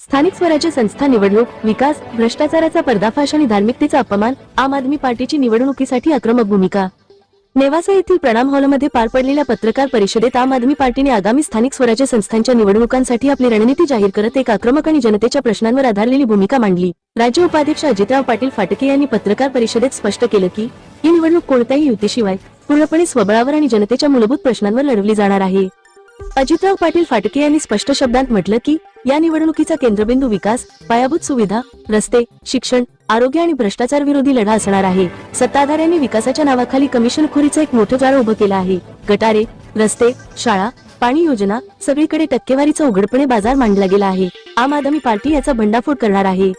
स्थानिक स्वराज्य संस्था निवडणूक विकास भ्रष्टाचाराचा पर्दाफाश आणि धार्मिकतेचा अपमान आम आदमी पार्टीची निवडणुकीसाठी आक्रमक भूमिका. नेवासा येथील प्रणाम हॉलमध्ये पार पडलेल्या पत्रकार परिषदेत आम आदमी पार्टीने आगामी स्थानिक स्वराज्य संस्थांच्या निवडणुकांसाठी आपली रणनीती जाहीर करत एक आक्रमक आणि जनतेच्या प्रश्नांवर आधारलेली भूमिका मांडली. राज्य उपाध्यक्ष अजितराव पाटील फाटके यांनी पत्रकार परिषदेत स्पष्ट केलं की ही निवडणूक कोणत्याही युतीशिवाय पूर्णपणे स्वबळावर आणि जनतेच्या मूलभूत प्रश्नांवर लढवली जाणार आहे. अजितराव पाटील फाटके यांनी स्पष्ट शब्दांत म्हटलं की या निवडणुकीचा केंद्रबिंदू विकास पायाभूत सुविधा रस्ते शिक्षण आरोग्य आणि भ्रष्टाचार विरोधी लढा असणार आहे. सत्ताधाऱ्यांनी विकासाच्या नावाखाली कमिशनखोरीचं एक मोठं जाळं उभं केलं आहे. गटारे रस्ते शाळा पाणी योजना सगळीकडे टक्केवारीचा उघडपणे बाजार मांडला गेला आहे. आम आदमी पार्टी याचा भंडाफोड करणार आहे.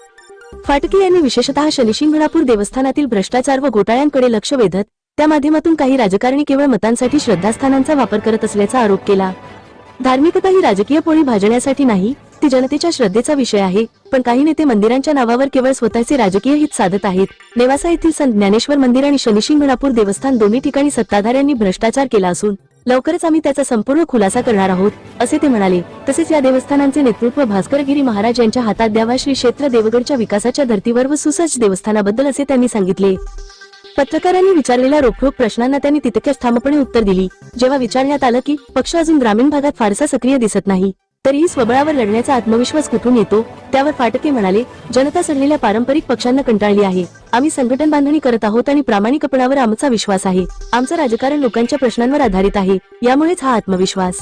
फाटके यांनी विशेषतः शनिशिंगणापूर देवस्थानातील भ्रष्टाचार व घोटाळ्यांकडे लक्ष वेधत त्या माध्यमातून काही राजकारणी केवळ मतांसाठी श्रद्धास्थानांचा वापर करत असल्याचा आरोप केला. धार्मिकता ही राजकीय पोळी भाजण्यासाठी नाही ती जनतेच्या श्रद्धेचा विषय आहे. पण काही नेते मंदिरांच्या नावावर केवळ स्वतःचे राजकीय हित साधत आहेत. नेवासा येथील संत ज्ञानेश्वर मंदिर आणि शनिशिंगणापूर देवस्थान दोन्ही ठिकाणी सत्ताधाऱ्यांनी भ्रष्टाचार केला असून लवकरच आम्ही त्याचा संपूर्ण खुलासा करणार आहोत असे ते म्हणाले. तसेच या देवस्थानांचे नेतृत्व भास्करगिरी महाराज यांच्या हातात द्यावा श्री क्षेत्र देवगडच्या विकासाच्या धर्तीवर व सुसज्ज देवस्थानाबद्दल असे त्यांनी सांगितले. पत्रकारांनी विचारलेल्या रोखोक प्रश्नांना त्यांनी तितक्याच ठामपणे उत्तर दिली. जेव्हा विचारण्यात आलं की पक्ष अजून ग्रामीण भागात फारसा सक्रिय दिसत नाही. तरीही स्वबळावर लढण्याचा आत्मविश्वास कुठून येतो? त्यावर फाटके म्हणाले जनता सडलेल्या पारंपरिक पक्षांना कंटाळली आहे. आम्ही संघटन बांधणी करत आहोत आणि प्रामाणिकपणावर आमचा विश्वास आहे. आमचं राजकारण लोकांच्या प्रश्नांवर आधारित आहे. यामुळेच हा आत्मविश्वास.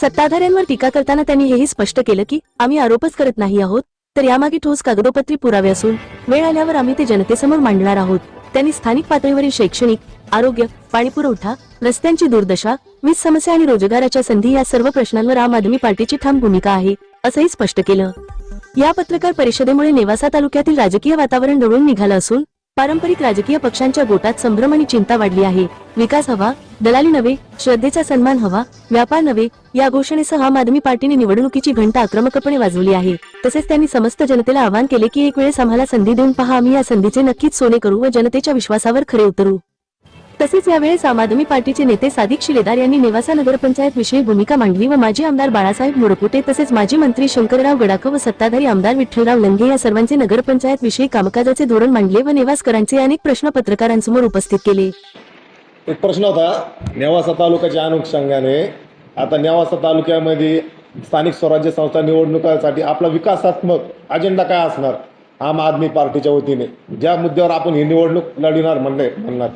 सत्ताधाऱ्यांवर टीका करताना त्यांनी हेही स्पष्ट केलं की आम्ही आरोपच करत नाही आहोत. तर यामागे ठोस कागदोपत्री पुरावे असून वेळ आल्यावर आम्ही ते जनतेसमोर मांडणार आहोत. त्यांनी स्थानिक पातळीवरील शैक्षणिक आरोग्य पाणी पुरवठा रस्त्यांची दुर्दशा वीज समस्या आणि रोजगाराच्या संधी या सर्व प्रश्नांवर आम आदमी पार्टीची ठाम भूमिका आहे असंही स्पष्ट केलं. या पत्रकार परिषदेमुळे नेवासा तालुक्यातील राजकीय वातावरण ढवळून निघालं असून पारंपरिक राजकीय पक्षांच्या गोटात संभ्रम आणि चिंता वाढली आहे. विकास हवा दलाली नव्हे श्रद्धेचा सन्मान हवा व्यापार नव्हे या घोषणेसह आम आदमी पार्टीने निवडणुकीची घंटा आक्रमकपणे वाजवली आहे. तसेच त्यांनी समस्त जनतेला आवाहन केले की एक वेळेस आम्हाला संधी देऊन पहा आम्ही या संधीचे नक्कीच सोने करू व जनतेच्या विश्वासावर खरे उतरू. तसेच यावेळेस आम आदमी पार्टीचे नेते सादिक शिलेदार यांनी नेवासा नगरपंचायत विषयी भूमिका मांडली व माजी आमदार बाळासाहेब मुरपुटे तसेच माजी मंत्री शंकरराव गडाख व सत्ताधारी आमदार विठ्ठलराव लंगे या सर्वांचे नगरपंचायत विषयी कामकाजाचे धोरण मांडले व नेवासकरांचे अनेक प्रश्न पत्रकारांसमोर उपस्थित केले. एक प्रश्न होता नेवासा तालुक्याच्या अनुषंगाने. आता नेवासा तालुक्यामध्ये स्थानिक स्वराज्य संस्था निवडणुकासाठी आपला विकासात्मक अजेंडा काय असणार? आम आदमी पार्टीच्या वतीने. ज्या मुद्द्यावर आपण ही निवडणूक लढविणार म्हणणे म्हणणार.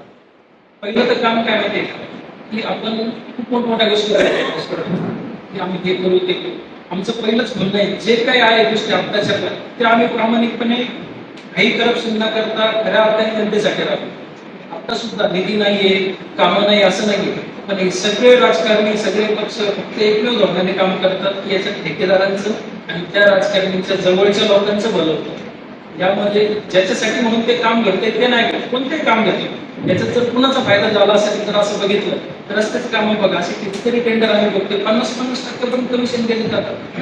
पहिलं तर काम काय माहितीये का? की आपण खूप मोठमोठ्या गोष्टी की आम्ही हे करू ते करू. आमचं पहिलंच म्हणणं आहे जे काही आहे गोष्टी आत्ताच्या पण ते आम्ही प्रामाणिकपणे काही करप्शन न करता खऱ्या अर्थाने जनतेसाठी राहतो आता सुद्धा निधी नाहीये कामं नाही असं नाहीये. पण हे सगळे राजकारणी सगळे पक्ष फक्त एकमेव धोरणाने काम करतात की याच्या ठेकेदारांचं आणि त्या राजकारणींच्या जवळच्या लोकांचं भलं होतं. यामध्ये ज्याच्यासाठी म्हणून ते काम घडते ते नाही घडत. कोणते काम घडते याचा जर कुणाचा फायदा झाला असेल तर असं बघितलं तर रस्त्याचं काम बघा. असे कितीतरी टेंडर आम्ही बघतोय पन्नास पन्नास टक्के पण कमिशन दिले जातात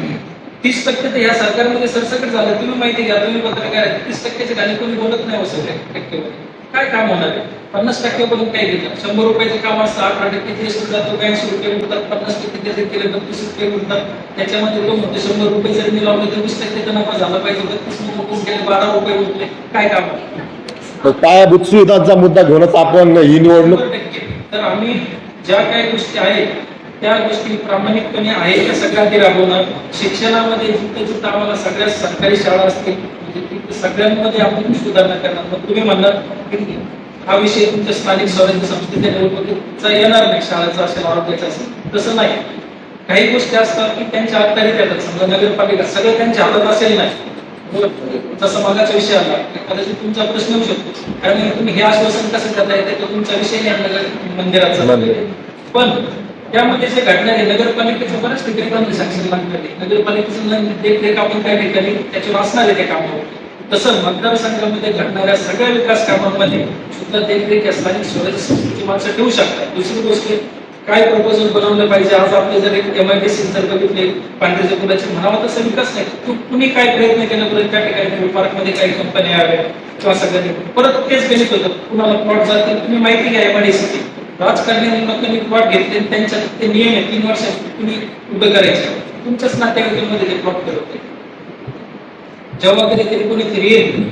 तीस टक्के तर या सरकारमध्ये सरसकट झालं. तुम्ही माहिती घ्या तुम्ही पत्रकार तीस टक्क्याचे गाणे कोणी बोलत नाही हो सगळ्या टक्केवारी. काय काम होणार आहे? पन्नास टक्क्यापर्यंत काय घेतात? शंभर रुपयाचे काम असतं अठरा टक्के जीएसटी जातो ब्याऐंशी रुपये उठतात पन्नास टक्के त्याचे केले बत्तीस रुपये उठतात त्याच्यामध्ये तो म्हणतो शंभर रुपये जर मी लावले तर वीस टक्के नफा झाला पाहिजे. बत्तीस रुपये केले बारा रुपये उठले. काय काम पायाभूत सुविधांचा मुद्दा घेऊनच आपण ही निवडणूक. तर आम्ही ज्या काही गोष्टी आहेत त्या गोष्टी प्रामाणिकपणे आहे त्या सगळ्या ते राबवणार? शिक्षणामध्ये जिथं जिथं आम्हाला सगळ्या सरकारी शाळा असतील सगळ्यांमध्ये आपण सुधारणा करणार. मग तुम्ही म्हणणार की हा विषय तुमच्या स्थानिक स्वराज्य संस्थेच्या निवडणुकीचा येणार नाही शाळेचा असेल आरोग्याचा असेल तसं नाही. काही गोष्टी असतात की त्यांच्या हाताने येतात समजा नगरपालिका सगळं त्यांच्या हातात असेल नाही जसं मागाचा विषय आला कदाचित तुमचा प्रश्न येऊ शकतो. कारण तुम्ही हे आश्वासन कसं करता येते तो तुमचा विषय नाही नगर मंदिराचा. मंदिर. पण त्यामध्ये जे घडणार आहे नगरपालिकेचं बऱ्याच ठिकाणी सँक्शन लागणार आहे. नगरपालिकेचं देखरेख आपण काही ठिकाणी त्याच्यावर असणार आहे त्या कामावर तसं मतदारसंघामध्ये घडणाऱ्या सगळ्या विकास कामांमध्ये सुद्धा देखरेख या स्थानिक स्वराज्य संस्थेची माणसं ठेवू शकतात. दुसरी गोष्ट काय प्रपोजल बनवलं पाहिजे? आज आपले जर एक एमआयडीसी जर बघितले पांढरेच्या पुलाचे म्हणावं तसं विकास नाही. कुणी काय प्रयत्न केला बरं त्या ठिकाणी पार्कमध्ये काही कंपन्या याव्या किंवा सगळ्यांनी? परत तेच गणित होतं. कुणाला प्लॉट जातील? तुम्ही माहिती घ्या एमआयडीसी राजकारणी तुम्ही प्लॉट घेतले त्यांच्या ते नियम आहे तीन वर्ष तुम्ही उभे करायचे. तुमच्याच नातेवाईकांमध्ये ते प्लॉट करत जेव्हा कधीतरी कोणीतरी येईल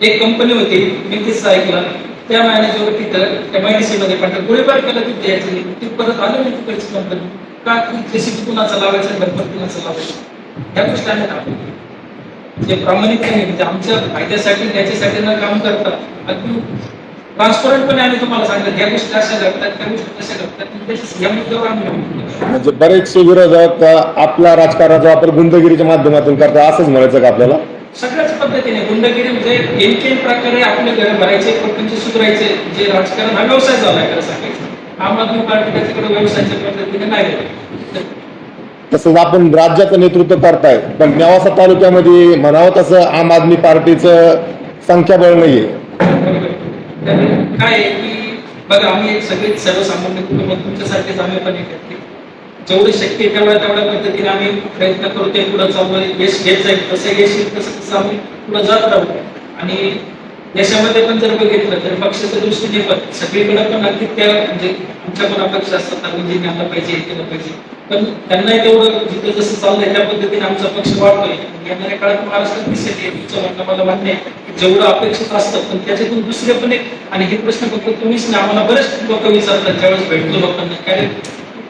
एक कंपनी होती मी किस्सा ऐकला त्या मॅनेजर तिथं त्या सी मध्ये पण गोळीबार केला तिथे यायची. ती परत आलं नाही तिकडची कंपनी का जेसीबी कुणाचा लावायचा गणपत कुणाचा लावायचा? ह्या गोष्टी आहेत आपण जे प्रामाणिकपणे म्हणजे आमच्या फायद्यासाठी त्याच्यासाठी न काम करता अगदी ट्रान्सपरंटपणे आम्ही तुम्हाला सांगतात ह्या गोष्टी अशा घडतात त्या गोष्टी कशा घडतात या मुद्द्यावर आम्ही. म्हणजे बरेचसे विरोधक अ, आपला राजकारणाचा वापर गुंडगिरीच्या माध्यमातून करतात असंच म्हणायचं का आपल्याला सगळ्याच पद्धतीने गुंडगिरी म्हणजे एमकेन प्रकारे आपले घर भरायचे प्रपंच सुधारायचे जे राजकारण हा व्यवसाय झाला खरं सांगायचं आम आदमी पार्टी त्याच्याकडे व्यवसायाच्या पद्धतीने नाही. तसंच आपण राज्याचं नेतृत्व करताय पण नेवासा तालुक्यामध्ये म्हणावं तसं आम आदमी पार्टीचं संख्याबळ नाहीये काय आहे की बघा आम्ही एक सगळे सर्वसामान्य कुटुंब तुमच्यासारखेच आम्ही पण एक जेवढे शक्य तेवढ्या तेवढ्या पद्धतीने आम्ही प्रयत्न करतोय पुढे चालू यश घेत जाईल. कसं यश येईल तसं तसं आम्ही पुढे जात राहू. आणि यशामध्ये पण जर बघितलं तर पक्षाच्या दृष्टीने पण सगळीकडे पण अगदी त्या म्हणजे तुमच्या पण अपेक्षा असतात अरविंदजींनी म्हणजे आणलं पाहिजे हे केलं पाहिजे. पण त्यांनाही तेवढं जिथं जसं चाललंय त्या पद्धतीने आमचा पक्ष वाढतोय. येणाऱ्या काळात महाराष्ट्रात दिसत तुमचं म्हणणं मला मान्य आहे. जेवढं अपेक्षित असतं पण त्याच्यातून दुसरे पण एक आणि हे प्रश्न फक्त तुम्हीच नाही आम्हाला बरेच लोक विचारतात ज्यावेळेस भेटतो लोकांना काय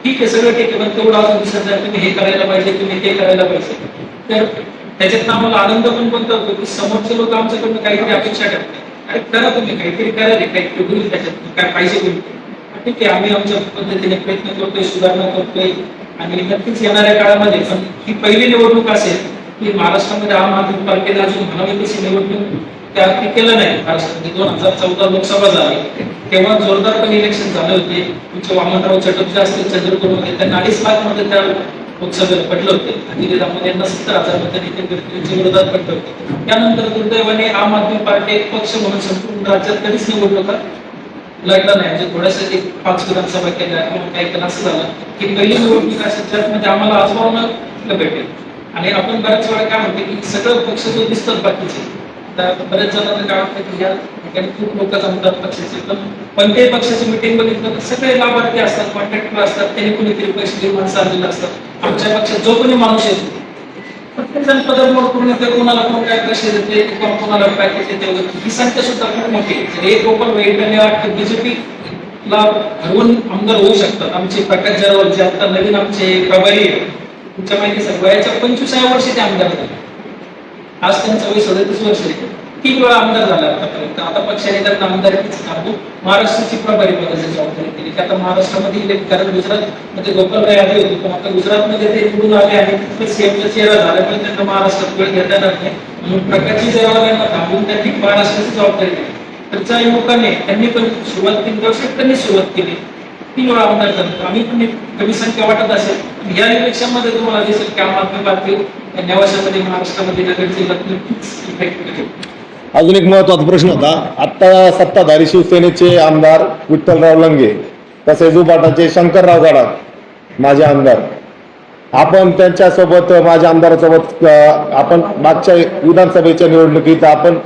ठीक आहे सगळं ठीक आहे पण तेवढं अजून दिसत नाही तुम्ही हे करायला पाहिजे तुम्ही ते करायला पाहिजे. तर त्याच्यात आम्हाला आनंद पण कोणता होतो की समोरचे लोक आमच्याकडनं काहीतरी अपेक्षा करतात अरे करा तुम्ही काहीतरी करा रे काहीतरी होईल त्याच्यात काय पाहिजे तुम्ही. ठीक आहे आम्ही आमच्या पद्धतीने प्रयत्न करतोय सुधारणा करतोय. आणि नक्कीच येणाऱ्या काळामध्ये पण ही पहिली निवडणूक असेल की महाराष्ट्रामध्ये आम आदमी पार्टीने अजून म्हणावी तशी निवडणूक त्या केलं नाही. महाराष्ट्रामध्ये दोन हजार चौदा लोकसभा झाली. तेव्हा जोरदार पण इलेक्शन झाले होते. तुमचे वामनराव चटप जे असतील चंद्रपूरमध्ये त्यांना अडीच लाखमध्ये त्या लोकसभेला पडले होते. आणि निजामध्ये यांना सत्तर हजारमध्ये त्यांच्या विरोधात पडले होते. त्यानंतर दुर्दैवाने आम आदमी पार्टी एक पक्ष म्हणून संपूर्ण राज्यात कधीच निवडणुका लढलं नाही. म्हणजे थोड्याशा एक पाच विधानसभा केल्या किंवा काही केलं असं झालं की पहिली निवडणूक अशी ज्यामध्ये म्हणजे आम्हाला आजमावणं भेटेल. आणि आपण बऱ्याच वेळा काय म्हणतो की सगळं पक्ष जो दिसतात बाकीचे तर बरेच जणांना काय वाटतं की या ठिकाणी खूप लोक जमतात पक्षाचे. पण कोणत्याही पक्षाची मिटिंग बघितलं तर सगळे लाभार्थी असतात कॉन्ट्रॅक्टर असतात त्यांनी कुणीतरी पैसे देऊन माणसं आलेले असतात. आमच्या पक्षात जो कोणी माणूस येतो प्रत्येक जण पदरमोड करून येते कोणाला कोण काय पैसे देते कोण कोणाला पॅकेज देते ही संख्या सुद्धा खूप मोठी आहे. एक ओपन वेगळ्याने वाटतं बीजेपी ला हरवून आमदार होऊ शकतात. आमचे प्रकाश जरावर जे आता नवीन आमचे प्रभारी आहे, तुमच्या माहिती सर वयाच्या पंचवीसाव्या वर्षी ते आमदार झाले. आज त्यांचं वय सदतीस वर्ष आहे. तीन वेळा आमदार झाला? आतापर्यंत आता पक्षाने त्यांना आमदारकीच थांबू महाराष्ट्राची प्रभारी पदाची जबाबदारी दिली की आता महाराष्ट्रामध्ये इलेक्ट कारण गुजरात मध्ये गोपालराय आले होते पण आता गुजरातमध्ये ते निवडून आले आणि सीएमचा चेहरा झाल्यामुळे त्यांना महाराष्ट्रात वेळ घेता येणार नाही. म्हणून प्रकाशजी जबाबदारी यांना थांबून त्यांनी महाराष्ट्राची जबाबदारी दिली. तर त्या युवकाने त्यांनी पण सुरुवात केली व्यवसाय त्यांनी सुरुवात केली. तीन वेळा आमदार झाले. आम्ही पण कमी संख्या वाटत असेल. या इलेक्शनमध्ये तुम्हाला दिसेल की आम आदमी पार्टी नेवाशामध्ये महाराष्ट्रामध्ये नगर जिल्ह्यात नक्कीच इफेक्ट करेल. अजून एक महत्त्वाचा प्रश्न होता. आता सत्ताधारी शिवसेनेचे आमदार विठ्ठलराव लंगे तसेच उपाटाचे शंकरराव गडाख माझे आमदार. आपण त्यांच्यासोबत माझ्या आमदारासोबत आपण मागच्या विधानसभेच्या निवडणुकीत आपण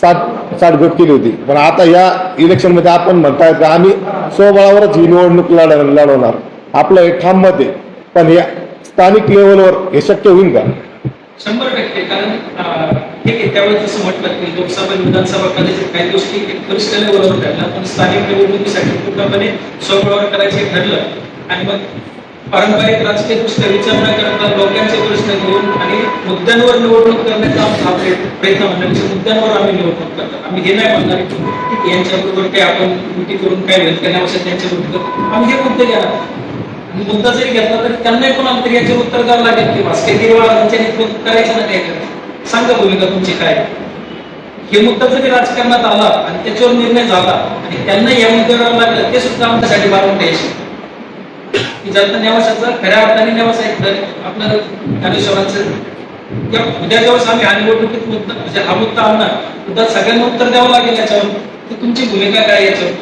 साठ साठगट केली होती. पण आता या इलेक्शनमध्ये आपण म्हणताय का आम्ही स्वबळावरच ही निवडणूक लढ लढवणार. आपलं हे ठाम मत आहे. पण या स्थानिक लेवलवर हे शक्य होईल का? शंभर टक्के. कारण त्यावेळी त्यावेळेस जसं म्हटलं की लोकसभा विधानसभा कदाचित काही गोष्टी एक वरिष्ठ लेवलवर ठरल्या पण स्थानिक निवडणुकीसाठी पूर्णपणे स्वबळावर करायचे ठरलं. आणि मग पारंपरिक राजकीय दृष्ट्या विचार न करता लोकांचे प्रश्न घेऊन आणि मुद्द्यांवर निवडणूक करण्याचा आमचा प्रयत्न प्रयत्न मुद्द्यांवर आम्ही निवडणूक करतात आम्ही हे नाही म्हणणार की यांच्याबरोबर काही आपण युती करून काय होईल करण्यापेक्षा त्यांच्याबरोबर आम्ही हे मुद्दे घेणार मुद्दा जरी घेतला तर त्यांनाही पण तरी याचे उत्तर द्यावं लागेल की भास्कर गिरवाळ यांच्या करायचं ना काय करायचं सांगा भूमिका तुमची काय? हे मुद्दा जरी राजकारणात आला आणि त्याच्यावर निर्णय झाला आणि त्यांना या मुद्द्यावर लागलं ते सुद्धा आमच्यासाठी बारून द्यायचे. की ज्याचा नेवासाचा खऱ्या अर्थाने नेवास आहे तर ज्ञानेश्वरांचं किंवा उद्या दिवस आम्ही हा निवडणुकीत मुद्दा म्हणजे हा मुद्दा आणणार. मुद्दा सगळ्यांना उत्तर द्यावं लागेल याच्यावर. तर तुमची भूमिका काय याच्यावर?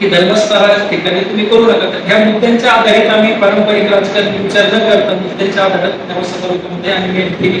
की धर्मस्थळा ठिकाणी तुम्ही करू नका. तर ह्या मुद्द्यांच्या आधारित आम्ही पारंपरिक राजकारण विचार न करता मुद्द्यांच्या आधारात नेवासा तालुक्यामध्ये आणि केली